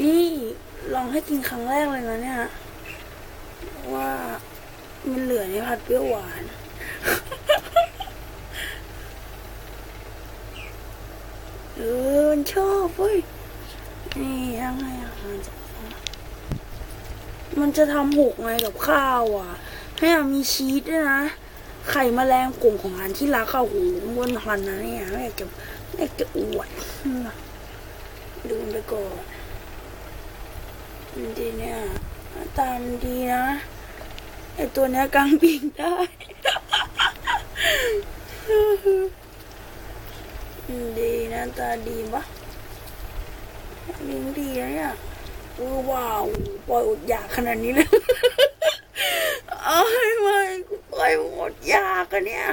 นี่ลองให้กินครั้งแรกเลยนะเนี่ย ว่ามันเหลือในผัดเปรี้ยวหวาน เออมันชอบเว้ย นี่ยังไงอะมันจะมันจะทำหกไงกับข้าวอะ ให้มีชีสด้วยนะ ไข่แมลงกลุ่มของอันที่รักเอาหูบนหันนะเนี่ยไม่อยากจะไม่อยากจะอวดดูมันไปก่อน ดีเนี่ยตามดีนะไอตัวเนี้ยกางบินได้มันดีน้าตาดีปะลิงดีนะเนี่ยเออว้าวปล่อยอดอยากขนาดนี้เลยเอ้ยไม่ปล่อยอดอยากอะเนี่ย